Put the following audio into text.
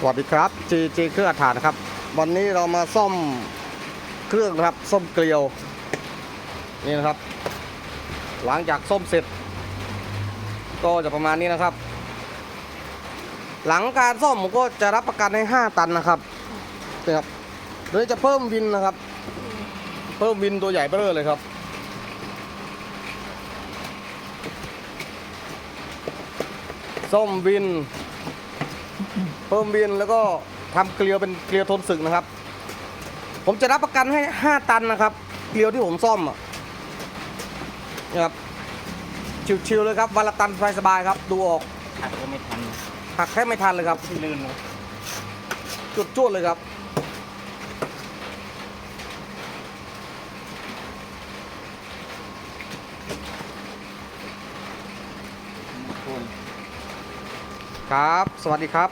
สวัสดีครับ GG เครื่องอัดถานนะครับ วันนี้เรามาซ่อมเครื่องนะครับซ่อมเกลียว นี่นะครับ หลังจากซ่อมเสร็จ ก็จะประมาณนี้นะครับ หลังการซ่อมผมก็จะรับประกันให้ 5 ตันนะครับนี่ครับโดยจะเพิ่มวินนะครับ เพิ่มวินตัวใหญ่เบ้อเลยครับซ่อมวิน เพิ่มวินแล้วก็ทำเกลียวเป็นเกลียวทนสึกนะครับ ผมจะรับประกันให้ 5 ตันนะครับ เกลียวที่ผมซ่อมอะนะครับชิวๆเลยครับวันละตันสบายๆครับ ดูออกหักก็ไม่ทันหักแค่ไม่ทันเลยครับที่ลื่นเลยจุดจุดๆเลยครับคุณครับ สวัสดีครับ